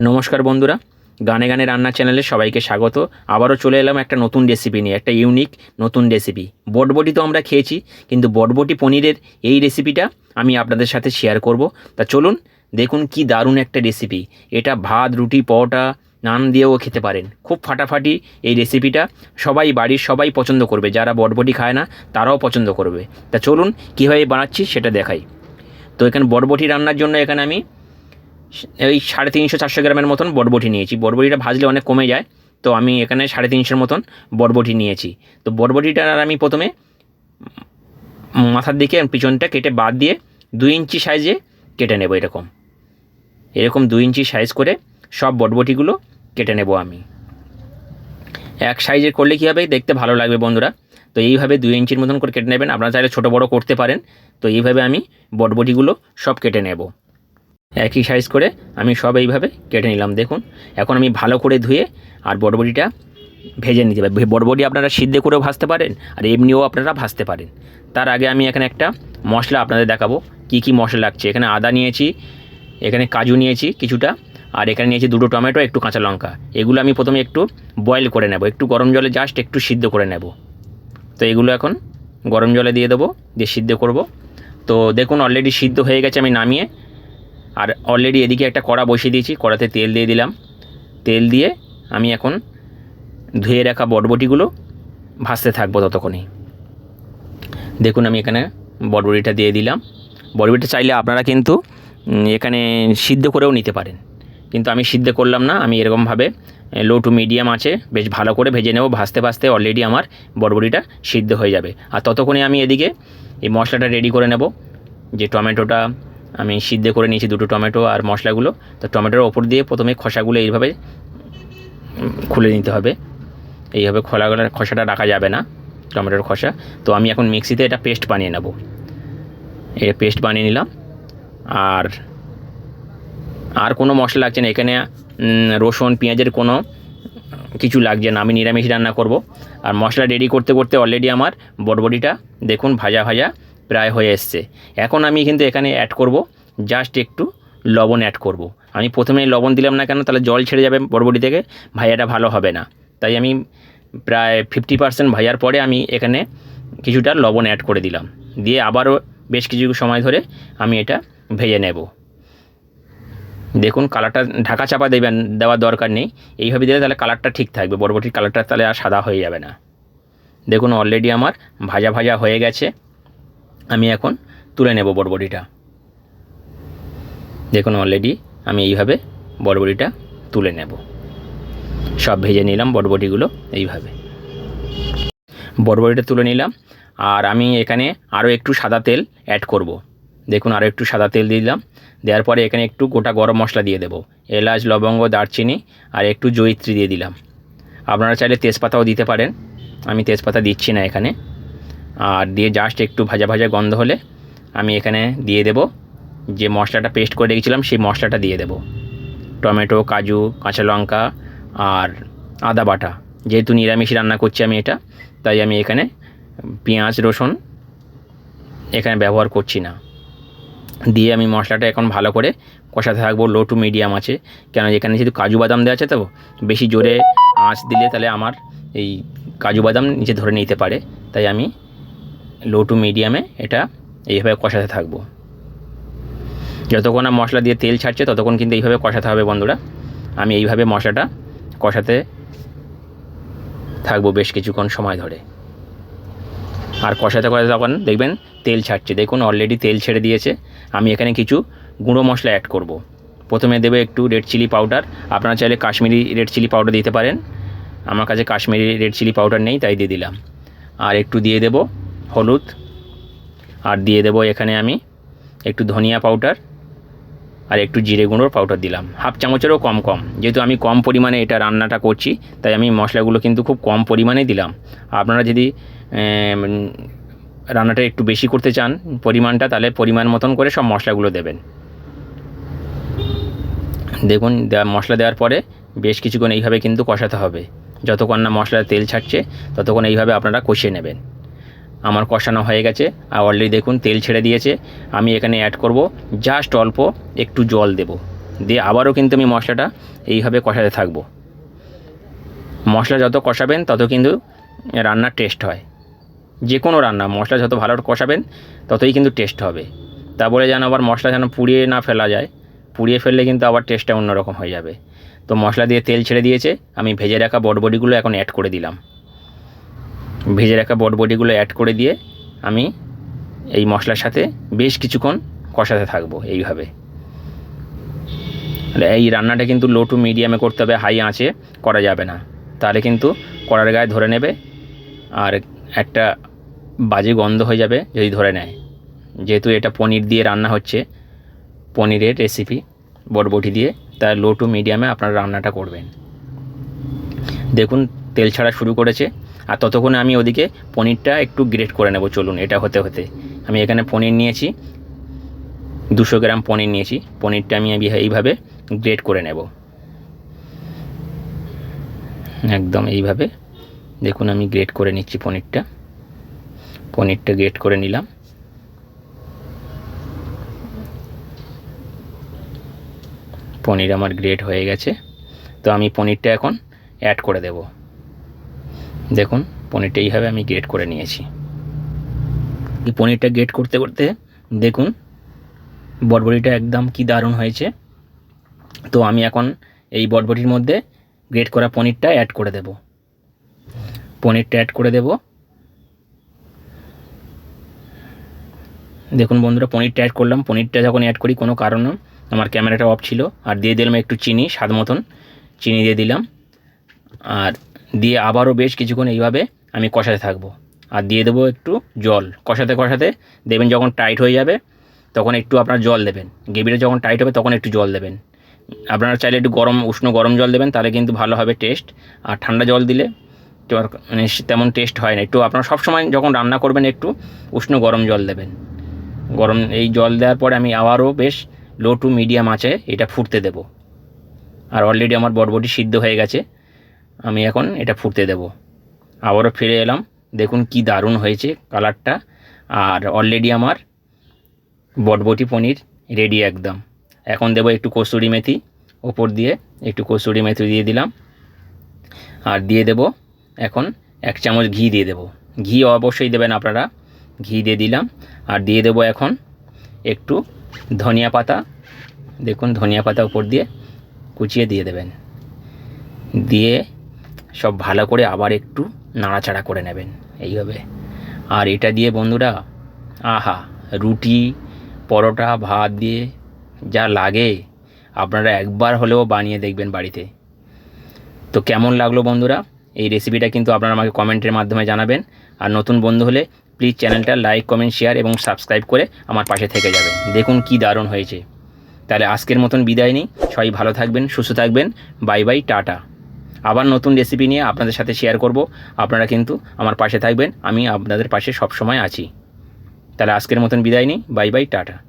নমস্কার বন্ধুরা, গানে গানে রান্না চ্যানেলে সবাইকে স্বাগত। আবারও চলে এলাম একটা নতুন রেসিপি নিয়ে, একটা ইউনিক নতুন রেসিপি বটবটি তো আমরা খেয়েছি, কিন্তু বটবটি পনিরের এই রেসিপিটা আমি আপনাদের সাথে শেয়ার করব। তা চলুন দেখুন কি দারুণ একটা রেসিপি এটা ভাত, রুটি, পরোটা, নান দিয়েও খেতে পারেন। খুব ফাটাফাটি এই রেসিপিটা সবাই, বাড়ির সবাই পছন্দ করবে। যারা বটবটি খায় না, তারাও পছন্দ করবে। তা চলুন কীভাবে বানাচ্ছি সেটা দেখাই। তো এখানে বটবটি রান্নার জন্য এখানে আমি ওই সাড়ে তিনশো চারশো গ্রামের মতন বরবটি নিয়েছি। বরবটিটা ভাজলে অনেক কমে যায়, তো আমি এখানে সাড়ে তিনশোর মতন বরবটি নিয়েছি। তো বরবটিটা আমি প্রথমে মাথার দিকে পিছনটা কেটে বাদ দিয়ে দুই ইঞ্চি সাইজে কেটে নেব এরকম। এরকম দুই ইঞ্চি সাইজ করে সব বটবটিগুলো কেটে নেব আমি। এক সাইজের করলে কী হবে? দেখতে ভালো লাগবে বন্ধুরা। তো এইভাবে দুই ইঞ্চির মতন করে কেটে নেবেন। আপনারা চাইলে ছোটো বড়ো করতে পারেন। তো এইভাবে আমি বটবটিগুলো সব কেটে নেব। একই সাইজ করে আমি সব এইভাবে কেটে নিলাম। দেখুন, এখন আমি ভালো করে ধুয়ে আর বটবটিটা ভেজে নিতে পারি। বটবটি আপনারা সিদ্ধ করেও ভাজতে পারেন আর এমনিও আপনারা ভাজতে পারেন। তার আগে আমি এখানে একটা মশলা আপনাদের দেখাবো। কি কি মশলা লাগছে? এখানে আদা নিয়েছি, এখানে কাজু নিয়েছি কিছুটা, আর এখানে নিয়েছি দুটো টমেটো, একটু কাঁচা লঙ্কা। এগুলো আমি প্রথমে একটু বয়েল করে নেব। একটু গরম জলে জাস্ট একটু সিদ্ধ করে নেব। তো এগুলো এখন গরম জলে দিয়ে দেবো, দিয়ে সিদ্ধ করব। তো দেখুন অলরেডি সিদ্ধ হয়ে গেছে, আমি নামিয়ে আর অলরেডি এদিকে একটা কড়া বসিয়ে দিয়েছি, কড়াতে তেল দিয়ে দিলাম। তেল দিয়ে আমি এখন ধুয়ে রাখা বটবটিগুলো ভাজতে থাকব ততক্ষণে দেখুন আমি এখানে বটবটিটা দিয়ে দিলাম। বটবটিটা চাইলে আপনারা কিন্তু এখানে সিদ্ধ করেও নিতে পারেন। কিন্তু আমি সিদ্ধ করলাম না, আমি এরকমভাবে লো টু মিডিয়াম আছে, বেশ ভালো করে ভেজে নেব, ভাজতে ভাজতে অলরেডি আমার বটবটিটা সিদ্ধ হয়ে যাবে। আর ততক্ষণে আমি এদিকে এই মশলাটা রেডি করে নেব, যে টমেটোটা আমি সিদ্ধ করে নিয়েছি দুটো টমেটো আর মশলাগুলো। তো টমেটোর ওপর দিয়ে প্রথমে খসাগুলো এইভাবে খুলে নিতে হবে। এইভাবে খোলাগুলো, খসাটা রাখা যাবে না টমেটোর খসা। তো আমি এখন মিক্সিতে এটা পেস্ট বানিয়ে নেব। এটা পেস্ট বানিয়ে নিলাম। আর আর কোনো মশলা লাগছে না। এখানে রসুন, পেঁয়াজের কোনো কিছু লাগছে না। আমি নিরামিষ রান্না করব। আর মশলা রেডি করতে করতে অলরেডি আমার বটবটিটা দেখুন ভাজা ভাজা প্রায় হয়ে এসছে। এখন আমি কিন্তু এখানে অ্যাড করব। জাস্ট একটু লবণ অ্যাড করব। আমি প্রথমে লবণ দিলাম না কেন, তাহলে জল ছেড়ে যাবে বরবটি থেকে। ভাজাটা ভালো হবে না। তাই আমি প্রায় ফিফটি পার্সেন্ট ভাজার পরে আমি এখানে কিছুটা লবণ অ্যাড করে দিলাম। দিয়ে আবারও বেশ কিছু সময় ধরে আমি এটা ভেজে নেব। দেখুন কালারটা ঢাকা চাপা দেবেন দেওয়ার দরকার নেই। এইভাবে দিলে তাহলে কালারটা ঠিক থাকবে, বরবটির কালারটা তাহলে আর সাদা হয়ে যাবে না। দেখুন অলরেডি আমার ভাজা ভাজা হয়ে গেছে। আমি এখন তুলে নেব বরবটিটা দেখুন অলরেডি আমি এইভাবে বরবটিটা তুলে নেব। সব ভেজে নিলাম বরবটিগুলো এইভাবে। বরবটিটা তুলে নিলাম, আর আমি এখানে আরও একটু সাদা তেল অ্যাড করব। দেখুন আরও একটু সাদা তেল দিয়ে দিলাম, দেওয়ার পরে এখানে একটু গোটা গরম মশলা দিয়ে দেবো। এলাচ, লবঙ্গ, দারচিনি, আর একটু জয়িত্রী দিয়ে দিলাম। আপনারা চাইলে তেজপাতাও দিতে পারেন, আমি তেজপাতা দিচ্ছি না এখানে। আর দিয়ে জাস্ট একটু ভাজা ভাজা গন্ধ হলে আমি এখানে দিয়ে দেব যে মশলাটা পেস্ট করে রেখেছিলাম, সেই মশলাটা দিয়ে দেব। টমেটো, কাজু, কাঁচা লঙ্কা আর আদা বাটা। যেহেতু নিরামিষ রান্না করছি আমি এটা, তাই আমি এখানে পেঁয়াজ, রসুন এখানে ব্যবহার করছি না। দিয়ে আমি মশলাটা এখন ভালো করে কষাতে থাকব লো টু মিডিয়াম আছে। কেন এখানে যেহেতু কাজু বাদাম দেওয়া আছে তো, বেশি জোরে আঁচ দিলে তাহলে আমার এই কাজু বাদাম নিচে ধরে নিতে পারে। তাই আমি লো টু মিডিয়ামে এটা এইভাবে কষাতে থাকব। যতক্ষণ না মশলা দিয়ে তেল ছাড়ছে, ততক্ষণ কিন্তু এইভাবে কষাতে হবে বন্ধুরা। আমি এইভাবে মশলাটা কষাতে থাকব বেশ কিছুক্ষণ সময় ধরে। আর কষাতে কষাতে তখন দেখবেন তেল ছাড়ছে। দেখুন অলরেডি তেল ছেড়ে দিয়েছে। আমি এখানে কিছু গুঁড়ো মশলা অ্যাড করব। প্রথমে দেবে একটু রেড চিলি পাউডার আপনারা চাইলে কাশ্মীরি রেড চিলি পাউডার দিতে পারেন। আমার কাছে কাশ্মীরি রেড চিলি পাউডার নেই, তাই দিয়ে দিলাম। আর একটু দিয়ে দেব হলুদ। আর দিয়ে দেব এখানে আমি একটু ধনিয়া পাউডার আর একটু জিরে গুঁড়োর পাউডার দিলাম। হাফ চামচেরও কম কম। যেহেতু আমি কম পরিমাণে এটা রান্নাটা করছি, তাই আমি মশলাগুলো কিন্তু খুব কম পরিমাণে দিলাম। আপনারা যদি রান্নাটা একটু বেশি করতে চান পরিমাণটা, তাহলে পরিমাণ মতন করে সব মশলাগুলো দেবেন। দেখুন মশলা দেওয়ার পরে বেশ কিছুক্ষণ এইভাবে কিন্তু কষাতে হবে। যতক্ষণ না মশলার তেল ছাড়ছে, ততক্ষণ এইভাবে আপনারা কষিয়ে নেবেন। আমার কষানো হয়ে গেছে। আর অলরেডি দেখুন, তেল ছেড়ে দিয়েছে। আমি এখানে অ্যাড করব। জাস্ট অল্প একটু জল দেব। দিয়ে আবারও কিন্তু আমি মশলাটা এইভাবে কষাতে থাকব। মশলা যত কষাবেন, তত কিন্তু রান্নার টেস্ট হয়। যে কোনো রান্না, মশলা যত ভালো কষাবেন, ততই কিন্তু টেস্ট হবে। তা বলে যেন আবার মশলা যেন পুড়িয়ে না ফেলা যায়। পুড়িয়ে ফেললে কিন্তু আবার টেস্টটা অন্যরকম হয়ে যাবে। তো মশলা দিয়ে তেল ছেড়ে দিয়েছে। আমি ভেজে রাখা বটবডিগুলো এখন অ্যাড করে দিলাম। ভেজে রাখা বটবডিগুলো অ্যাড করে দিয়ে আমি এই মশলার সাথে বেশ কিছুক্ষণ কষাতে থাকব এইভাবে। এই রান্নাটা কিন্তু লো টু মিডিয়ামে করতে হবে হাই আঁচে করা যাবে না। তাহলে কিন্তু কড়ার গায়ে ধরে নেবে আর একটা বাজে গন্ধ হয়ে যাবে যদি ধরে নেয়। যেহেতু এটা পনির দিয়ে রান্না হচ্ছে, পনিরের রেসিপি বটবটি দিয়ে, তাই লো টু মিডিয়ামে আপনারা রান্নাটা করবেন। দেখুন তেল ছাড়া শুরু করেছে। আর ততক্ষণে আমি ওদিকে পনিরটা একটু গ্রেট করে নেব, চলুন, এটা হতে হতে। আমি এখানে পনির নিয়েছি, দুশো গ্রাম পনির নিয়েছি। পনিরটা আমি এই- এইভাবে গ্রেট করে নেব। একদম এইভাবে। দেখুন, আমি গ্রেট করে নিচ্ছি পনিরটা। পনিরটা গ্রেট করে নিলাম। পনির আমার গ্রেট হয়ে গেছে। তো আমি পনিরটা এখন অ্যাড করে দেব। দেখুন, পনিরটা এইভাবে আমি গ্রেট করে নিয়েছি। এই পনিরটা গ্রেট করতে করতে দেখুন বটবটিটা একদম কি দারুণ হয়েছে। তো আমি এখন এই বটবটির মধ্যে গ্রেট করা পনিরটা অ্যাড করে দেব। পনিরটা অ্যাড করে দেব। দেখুন বন্ধুরা, পনিরটা অ্যাড করলাম। পনিরটা যখন অ্যাড করি, কোনো কারণে আমার ক্যামেরাটা অফ ছিল। আর দিয়ে দিলাম একটু চিনি, স্বাদ মতন। চিনি দিয়ে দিলাম। আর দিয়ে আবারও বেশ কিছুক্ষণ এইভাবে আমি কষাতে থাকব। আর দিয়ে দেবো একটু জল। কষাতে কষাতে দেবেন যখন টাইট হয়ে যাবে, তখন একটু আপনার জল দেবেন। গ্রেভিটা যখন টাইট হবে, তখন একটু জল দেবেন। আপনারা চাইলে একটু গরম, উষ্ণ গরম জল দেবেন, তাহলে কিন্তু ভালো হবে টেস্ট আর ঠান্ডা জল দিলে মানে তেমন টেস্ট হয় না। একটু আপনারা সবসময় যখন রান্না করবেন, একটু উষ্ণ গরম জল দেবেন। গরম এই জল দেওয়ার পরে আমি আবারও বেশ লো টু মিডিয়াম আছে এটা ফুটতে দেব। আর অলরেডি আমার বটবটি সিদ্ধ হয়ে গেছে। আমি এখন এটা ফুটতে দেব। আবারও ফিরে এলাম। দেখুন কি দারুণ হয়েছে কালারটা। আর অলরেডি আমার বটবটি পনির রেডি একদম। এখন দেবো একটু কসুরি মেথি, ওপর দিয়ে একটু কসুরি মেথি দিয়ে দিলাম। আর দিয়ে দেব এখন এক চামচ ঘি দিয়ে দেব। ঘি অবশ্যই দেবেন আপনারা। ঘি দিয়ে দিলাম। আর দিয়ে দেব এখন একটু ধনিয়া পাতা। দেখুন ধনিয়া পাতা উপর দিয়ে কুচিয়ে দিয়ে দেবেন। দিয়ে সব ভালো করে আবার একটু নাড়াচাড়া করে নেবেন, এইভাবে। আর এটা দিয়ে বন্ধুরা, আহা, রুটি, পরোটা, ভাত দিয়ে যা লাগে, আপনারা একবার হলেও বানিয়ে দেখবেন বাড়িতে। তো কেমন লাগল বন্ধুরা? এই রেসিপিটা কিন্তু আপনারা আমাকে কমেন্টের মাধ্যমে জানাবেন। আর নতুন বন্ধু হলে প্লিজ চ্যানেলটা লাইক কমেন্ট শেয়ার এবং সাবস্ক্রাইব করে আমার পাশে থেকে যাবেন। দেখুন কি দারুণ হয়েছে। তাহলে আজকের মতন বিদায় নিই। সবাই ভালো থাকবেন, সুস্থ থাকবেন। বাই বাই, টাটা। আবার নতুন রেসিপি নিয়ে আপনাদের সাথে শেয়ার করব। আপনারা কিন্তু আমার পাশে থাকবেন, আমি আপনাদের পাশে সবসময় আছি। তাহলে আজকের মতন বিদায় নিই বাই বাই টাটা।